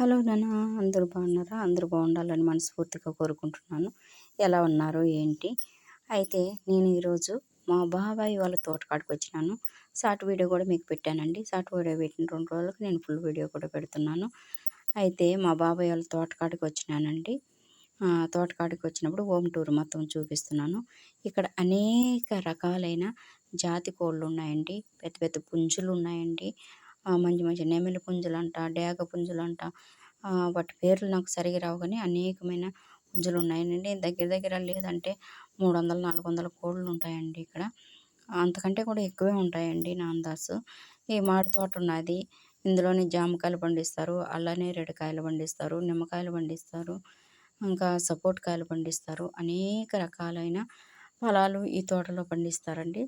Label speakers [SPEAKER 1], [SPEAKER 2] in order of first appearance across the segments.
[SPEAKER 1] Hello నాన్న అందరూ బాగున్నారా? అందరూ బాగుండాలని మనస్ఫూర్తిగా కోరుకుంటున్నాను. ఎలా ఉన్నారు? ఏంటి? అయితే నేను ఈరోజు మా బాబాయ్ వాళ్ళ తోటకాడికి వచ్చినాను. షార్ట్ వీడియో కూడా మీకు పెట్టానండి. షార్ట్ వీడియో పెట్టిన రెండు రోజులకు నేను ఫుల్ వీడియో కూడా పెడుతున్నాను. అయితే మా బాబాయ్ వాళ్ళ తోటకాడికి వచ్చినానండి. తోటకాడికి వచ్చినప్పుడు హోమ్ టూర్ మొత్తం చూపిస్తున్నాను. ఇక్కడ అనేక రకాలైన జాతి కోళ్ళు ఉన్నాయండి. పెద్ద పెద్ద పుంజులు ఉన్నాయండి. మంచి మంచి నెమిలి పుంజులంట డేగ పుంజులంట. వాటి పేర్లు నాకు సరిగా రావు కానీ అనేకమైన పుంజులు ఉన్నాయండి దగ్గర దగ్గర లేదంటే మూడు వందలు నాలుగు వందల కోళ్ళు ఉంటాయండి ఇక్కడ. అంతకంటే కూడా ఎక్కువే ఉంటాయండి నా అందాసు ఈ మాడి తోట ఉన్నది. ఇందులోనే జామకాయలు పండిస్తారు. అలానే రెడకాయలు పండిస్తారు. నిమ్మకాయలు పండిస్తారు. ఇంకా సపోర్ట్ కాయలు పండిస్తారు. అనేక రకాలైన ఫలాలు ఈ తోటలో పండిస్తారండి.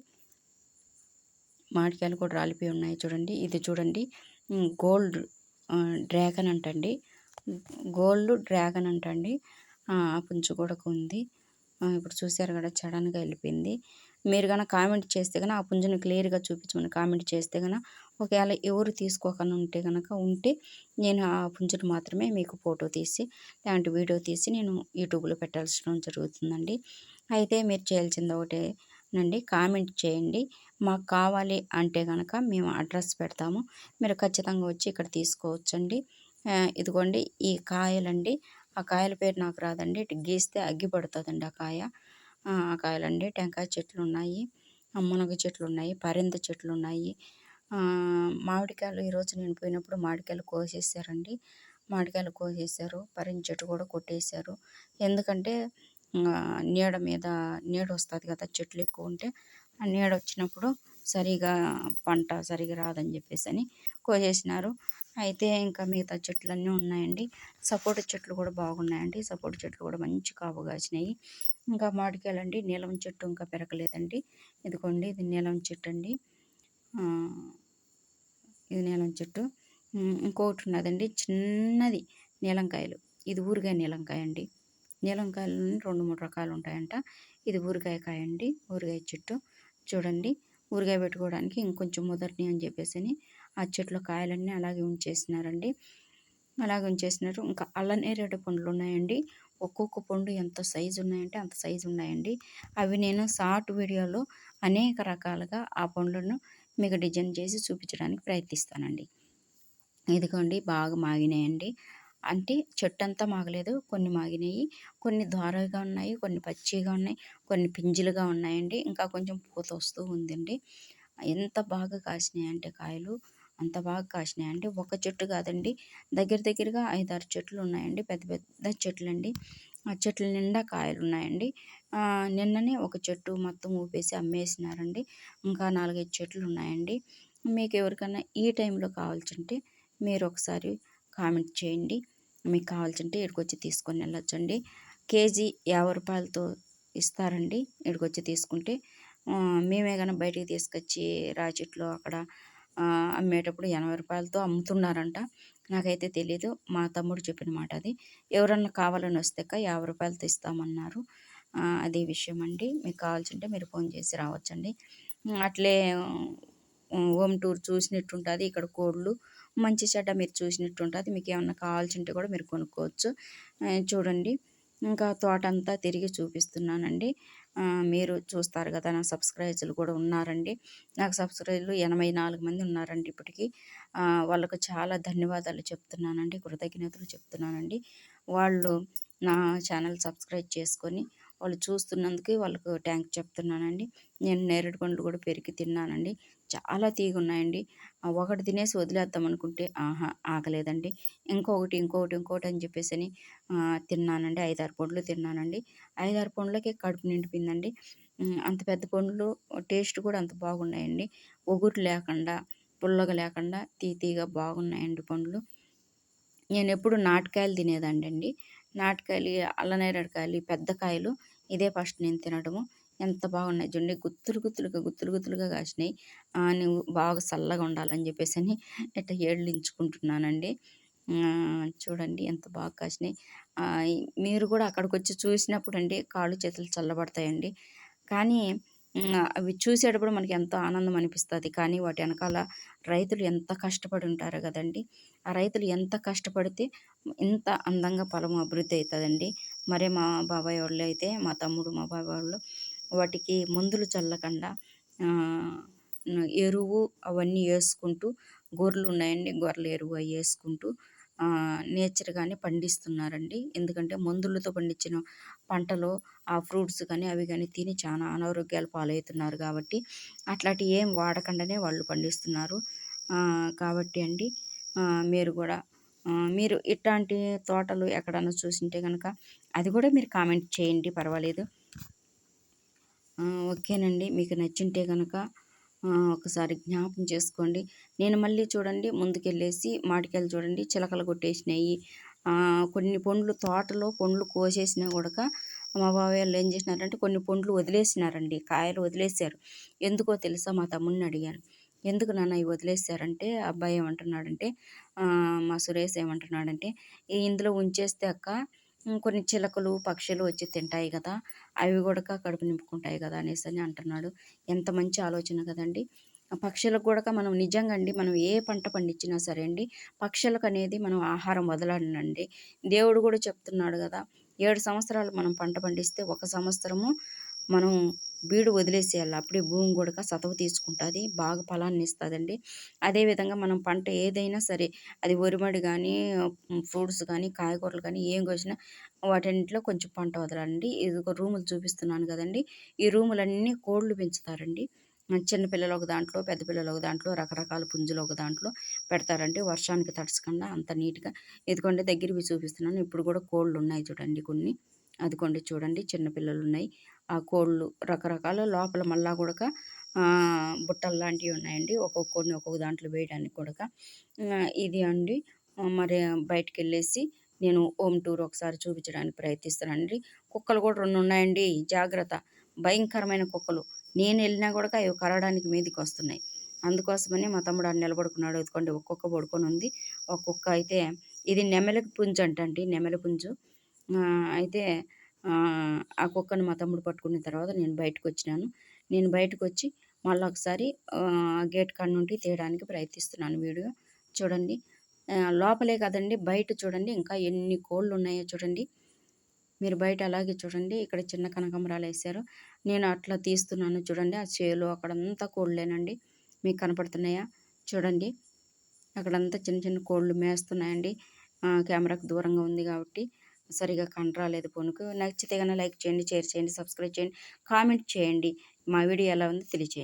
[SPEAKER 1] మామిడికాయలు కూడా రాలిపోయి ఉన్నాయి చూడండి. ఇది చూడండి. గోల్డ్ డ్రాగన్ అంటండి. గోల్డ్ డ్రాగన్ అంటండి. ఆ పుంజు కూడా ఉంది. ఇప్పుడు చూసారు కదా చడన్గా వెళ్ళిపోయింది. మీరు కనుక కామెంట్ చేస్తే కనుక ఆ పుంజుని క్లియర్గా చూపించమని కామెంట్ చేస్తే కనుక ఒకవేళ ఎవరు తీసుకోకుండా ఉంటే కనుక ఉంటే నేను ఆ పుంజుని మాత్రమే మీకు ఫోటో తీసి లాంటి వీడియో తీసి నేను యూట్యూబ్లో పెట్టాల్సిన జరుగుతుందండి. అయితే మీరు చేయాల్సింది ఒకటే నండి కామెంట్ చేయండి. మాకు కావాలి అంటే కనుక మేము అడ్రస్ పెడతాము. మీరు ఖచ్చితంగా వచ్చి ఇక్కడ తీసుకోవచ్చండి. ఇదిగోండి ఈ కాయలండి. ఆ కాయల పేరు నాకు రాదండి. ఇటు గీస్తే అగ్గిపడుతుందండి ఆ కాయ. ఆ కాయలండి. టెంకాయ చెట్లు ఉన్నాయి మునగ చెట్లు ఉన్నాయి పరింద చెట్లు ఉన్నాయి మామిడికాయలు ఈరోజు నేను పోయినప్పుడు మామిడికాయలు కోసేసారండి. మామిడికాయలు కోసేసారు. పరింద చెట్టు కూడా కొట్టేశారు. ఎందుకంటే నీడ మీద నీడ వస్తుంది కదా చెట్లు ఎక్కువ ఉంటే ఆ నీడ వచ్చినప్పుడు సరిగా పంట సరిగా రాదని చెప్పేసి అని కోసేసినారు. అయితే ఇంకా మిగతా చెట్లన్నీ ఉన్నాయండి. సపోటా చెట్లు కూడా బాగున్నాయండి. సపోటా చెట్లు కూడా మంచి కాపు కాసినాయి. ఇంకా మామిడికాయలండి నీలం చెట్టు ఇంకా పెరగలేదండి. ఇదిగోండి ఇది నీలం చెట్టు అండి ఇది నీలం చెట్టు. ఇంకొకటి ఉన్నదండి చిన్నది నీలంకాయలు. ఇది ఊరిగా నీలంకాయ అండి నీలంకాయలు రెండు మూడు రకాలు ఉంటాయంట. ఇది ఊరగాయ కాయ అండి ఊరగాయ చెట్టు. చూడండి. ఊరికాయ పెట్టుకోవడానికి ఇంకొంచెం ముదర్ని అని చెప్పేసి అని ఆ చెట్లో కాయలన్నీ అలాగే ఉంచేసినారండి. అలాగే ఉంచేసినారు. ఇంకా అల్లనేరేడు పండ్లు ఉన్నాయండి. ఒక్కొక్క పండు ఎంత సైజు ఉన్నాయంటే అంత సైజు ఉన్నాయండి. అవి నేను షార్ట్ వీడియోలో అనేక రకాలుగా ఆ పండ్లను మీకు డిజైన్ చేసి చూపించడానికి ప్రయత్నిస్తానండి. ఇదిగోండి బాగా మాగినాయండి. అంటే చెట్టు అంతా మాగలేదు. కొన్ని మాగినాయి. కొన్ని ద్వారగా ఉన్నాయి. కొన్ని పచ్చిగా ఉన్నాయి. కొన్ని పింజులుగా ఉన్నాయండి. ఇంకా కొంచెం పూత వస్తూ ఉందండి. ఎంత బాగా కాసినాయంటే కాయలు? అంత బాగా కాసినాయండి ఒక చెట్టు కాదండి. దగ్గర దగ్గరగా ఐదారు చెట్లు ఉన్నాయండి. పెద్ద పెద్ద చెట్లు అండి ఆ చెట్ల నిండా కాయలు ఉన్నాయండి నిన్ననే ఒక చెట్టు మొత్తం ఊపేసి అమ్మేసినారండి. ఇంకా నాలుగైదు చెట్లు ఉన్నాయండి. మీకు ఎవరికైనా ఈ టైంలో కావాల్సింటే మీరు ఒకసారి కామెంట్ చేయండి. మీకు కావాల్సింటే ఇక్కడికి తీసుకొని వెళ్ళొచ్చండి. కేజీ యాభై రూపాయలతో ఇస్తారండి ఇక్కడికి వచ్చి తీసుకుంటే మేమే కానీ బయటికి తీసుకొచ్చి రాచెట్లో అక్కడ అమ్మేటప్పుడు ఎనభై రూపాయలతో అమ్ముతున్నారంట. నాకైతే తెలీదు మా తమ్ముడు చెప్పిన మాట అది. ఎవరన్నా కావాలని వస్తే యాభై రూపాయలతో ఇస్తామన్నారు. అదే విషయం అండి మీకు కావాల్సింటే మీరు ఫోన్ చేసి రావచ్చండి. అట్లే హోమ్ టూర్ చూసినట్టు ఉంటుంది ఇక్కడ కోళ్ళు మంచి చెడ్డ మీరు చూసినట్టు ఉంటుంది మీకు ఏమన్నా కావాల్సింటే కూడా మీరు కొనుక్కోవచ్చు. చూడండి. ఇంకా తోట అంతా తిరిగి చూపిస్తున్నానండి. మీరు చూస్తారు కదా నా సబ్స్క్రైబర్లు కూడా ఉన్నారండి. నాకు సబ్స్క్రైబర్లు ఎనభై నాలుగు మంది ఉన్నారండి ఇప్పటికీ. వాళ్ళకు చాలా ధన్యవాదాలు చెప్తున్నానండి. కృతజ్ఞతలు చెప్తున్నానండి. వాళ్ళు నా ఛానల్ సబ్స్క్రైబ్ చేసుకొని వాళ్ళు చూస్తున్నందుకు వాళ్ళకు ట్యాంక్ చెప్తున్నానండి. నేను నేరేడు పండ్లు కూడా పెరిగి తిన్నానండి. చాలా తీగున్నాయండి. ఒకటి తినేసి వదిలేద్దాం అనుకుంటే ఆహా ఆగలేదండి. ఇంకొకటి ఇంకొకటి ఇంకొకటి అని చెప్పేసి అని తిన్నానండి. ఐదారు పండ్లు తిన్నానండి. ఐదారు పండ్లకి కడుపు నిండిపోయిందండి. అంత పెద్ద పండ్లు టేస్ట్ కూడా అంత బాగున్నాయండి. ఒగురు లేకుండా పుల్లగా లేకుండా తీతీగా బాగున్నాయండి పండ్లు. నేను ఎప్పుడు నాటకాయలు తినేదండి అండి నాటకాయలు అల్లనేరేడుకాయలు పెద్ద కాయలు ఇదే ఫస్ట్ నేను తినడము. ఎంత బాగున్నాయి చూడండి. గుత్తులు గుత్తులుగా గుత్తులు గుత్తులుగా కాసినాయి. నువ్వు బాగా చల్లగా ఉండాలని చెప్పేసి అని ఇట్లా ఏళ్ళించుకుంటున్నానండి చూడండి ఎంత బాగా కాసినాయి. మీరు కూడా అక్కడికి వచ్చి చూసినప్పుడు అండి కాళ్ళు చేతులు చల్లబడతాయండి. కానీ అవి చూసేటప్పుడు మనకి ఎంతో ఆనందం అనిపిస్తుంది. కానీ వాటి వెనకాల రైతులు ఎంత కష్టపడి ఉంటారు కదండి. ఆ రైతులు ఎంత కష్టపడితే ఇంత అందంగా పొలం అభివృద్ధి అవుతుందండి. మరి మా బాబాయ్ వాళ్ళు అయితే మా తమ్ముడు మా బాబాయ్ వాళ్ళు వాటికి మందులు చల్లకుండా ఎరువు అవన్నీ వేసుకుంటూ గొర్రెలు ఉన్నాయండి గొర్రెల ఎరువు అవి వేసుకుంటూ నేచర్గానే పండిస్తున్నారండి. ఎందుకంటే మందులతో పండించిన పంటలు ఆ ఫ్రూట్స్ కానీ అవి కానీ తిని చాలా అనారోగ్యాలు పాలవుతున్నారు కాబట్టి అట్లాంటివి ఏం వాడకుండానే వాళ్ళు పండిస్తున్నారు. కాబట్టి అండి మీరు కూడా మీరు ఇట్లాంటి తోటలు ఎక్కడన్నా చూసింటే కనుక అది కూడా మీరు కామెంట్ చేయండి పర్వాలేదు. ఓకేనండి. మీకు నచ్చింటే కనుక ఒకసారి జ్ఞాపం చేసుకోండి. నేను మళ్ళీ చూడండి ముందుకెళ్ళేసి మాటికెళ్ళి చూడండి చిలకలు కొట్టేసినాయి. కొన్ని పండ్లు తోటలో పండ్లు కోసేసినా కూడా మా బాబాయ్ వాళ్ళు ఏం చేసినారంటే కొన్ని పండ్లు వదిలేసినారండి. కాయలు వదిలేశారు. ఎందుకో తెలుసా మా తమ్ముడిని అడిగాను ఎందుకు నాన్న ఇవి వదిలేశారంటే? అబ్బాయి ఏమంటున్నాడంటే మా సురేష్ ఏమంటున్నాడంటే ఇందులో ఉంచేస్తే అక్క కొన్ని చిలకలు పక్షులు వచ్చి తింటాయి కదా అవి కూడా కడుపు నింపుకుంటాయి కదా అనేసి అని అంటున్నాడు. ఎంత మంచి ఆలోచన కదండి. పక్షులకు కూడా మనం నిజంగా అండి మనం ఏ పంట పండించినా సరే అండి పక్షులకు అనేది మనం ఆహారం వదలనండి దేవుడు కూడా చెప్తున్నాడు కదా ఏడు సంవత్సరాలు మనం పంట పండిస్తే ఒక సంవత్సరము మనం బీడు వదిలేసేయాలి. అప్పుడే భూమి కూడా సతవ తీసుకుంటుంది బాగా ఫలాన్ని ఇస్తుందండి అదేవిధంగా మనం పంట ఏదైనా సరే అది వరిమడి కానీ ఫ్రూట్స్ కానీ కాయగూరలు కానీ ఏం కోసినా వాటింట్లో కొంచెం పంట వదలండి. ఇది ఒక రూములు చూపిస్తున్నాను కదండి. ఈ రూములన్నీ కోళ్ళు పెంచుతారండి. చిన్నపిల్లలు ఒక దాంట్లో పెద్ద పిల్లలు ఒక దాంట్లో రకరకాల పుంజులు ఒక దాంట్లో పెడతారండి. వర్షానికి తడచకుండా అంత నీట్గా. ఇదిగోండి దగ్గరికి చూపిస్తున్నాను. ఇప్పుడు కూడా కోళ్ళు ఉన్నాయి చూడండి కొన్ని. అదిగోండి చూడండి చిన్నపిల్లలు ఉన్నాయి ఆ కోళ్ళు రకరకాల లోపల మళ్ళా కూడా బుట్టలు లాంటివి ఉన్నాయండి. ఒక్కొక్కడిని ఒక్కొక్క దాంట్లో వేయడానికి కూడా ఇది అండి. మరి బయటకు వెళ్ళేసి నేను హోమ్ టూర్ ఒకసారి చూపించడానికి ప్రయత్నిస్తానండి. కుక్కలు కూడా రెండు ఉన్నాయండి. జాగ్రత్త. భయంకరమైన కుక్కలు. నేను వెళ్ళినా కూడా అవి కరడానికి మీదకి వస్తున్నాయి. అందుకోసమని మా తమ్ముడు అని నిలబడుకున్నాడు. ఎత్తుకోండి ఒక్కొక్క పడుకొని ఉంది. ఒక్కొక్క అయితే ఇది నెమలి పుంజు అంటండి. నెమలి పుంజు. అయితే ఆ కుక్కను మా తమ్ముడు పట్టుకున్న తర్వాత నేను బయటకు వచ్చినాను నేను బయటకు వచ్చి మళ్ళీ ఒకసారి గేట్ కాడ నుండి తీయడానికి ప్రయత్నిస్తున్నాను వీడియో. చూడండి. లోపలే కదండి బయట చూడండి ఇంకా ఎన్ని కోళ్ళు ఉన్నాయో చూడండి. మీరు బయట అలాగే చూడండి. ఇక్కడ చిన్న కనకమరాలు వేసారు నేను అట్లా తీస్తున్నాను చూడండి. ఆ చేలు అక్కడంతా కోళ్ళేనండి. మీకు కనపడుతున్నాయా? చూడండి. అక్కడంతా చిన్న చిన్న కోళ్ళు మేస్తున్నాయండి. కెమెరాకు దూరంగా ఉంది కాబట్టి. సరిగా కంట్రాలేదు పొనుకు నచ్చితే కనుక లైక్ చేయండి షేర్ చేయండి సబ్స్క్రైబ్ చేయండి కామెంట్ చేయండి. మా వీడియో ఎలా ఉందో తెలియచేయండి.